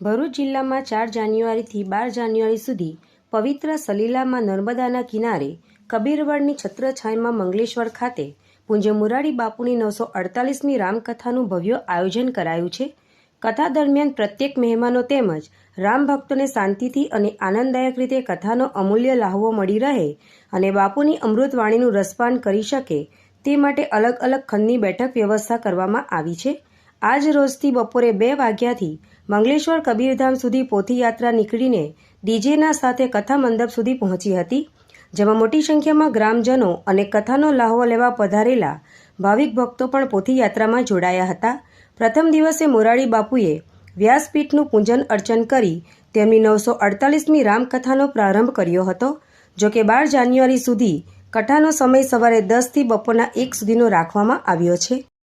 ભરૂચ જિલ્લામાં ચાર જાન્યુઆરીથી બાર જાન્યુઆરી સુધી પવિત્ર સલીલામાં નર્મદાના કિનારે કબીરવડની છત્રછાયામાં મંગલેશ્વર ખાતે પૂજ્ય મુરારી બાપુની નવસો અડતાલીસમી રામકથાનું ભવ્ય આયોજન કરાયું છે. કથા દરમિયાન પ્રત્યેક મહેમાનો તેમજ રામ ભક્તોને શાંતિથી અને આનંદદાયક રીતે કથાનો અમૂલ્ય લાહવો મળી રહે અને બાપુની અમૃતવાણીનું રસપાન કરી શકે તે માટે અલગ અલગ ખંડની બેઠક વ્યવસ્થા કરવામાં આવી છે. આજ રોજથી બપોરે બે વાગ્યાથી મંગલેશ્વર કબીરધામ સુધી પોથીયાત્રા નીકળીને ડીજેના સાથે કથા મંડપ સુધી પહોંચી હતી, જેમાં મોટી સંખ્યામાં ગ્રામજનો અને કથાનો લાહવો લેવા પધારેલા ભાવિક ભક્તો પણ પોથીયાત્રામાં જોડાયા હતા. પ્રથમ દિવસે મોરારી બાપુએ વ્યાસપીઠનું પૂજન અર્ચન કરી તેમની નવસો અડતાલીસમી રામકથાનો પ્રારંભ કર્યો હતો, જો કે બાર જાન્યુઆરી સુધી કથાનો સમય સવારે દસથી બપોરના એક સુધીનો રાખવામાં આવ્યો છે.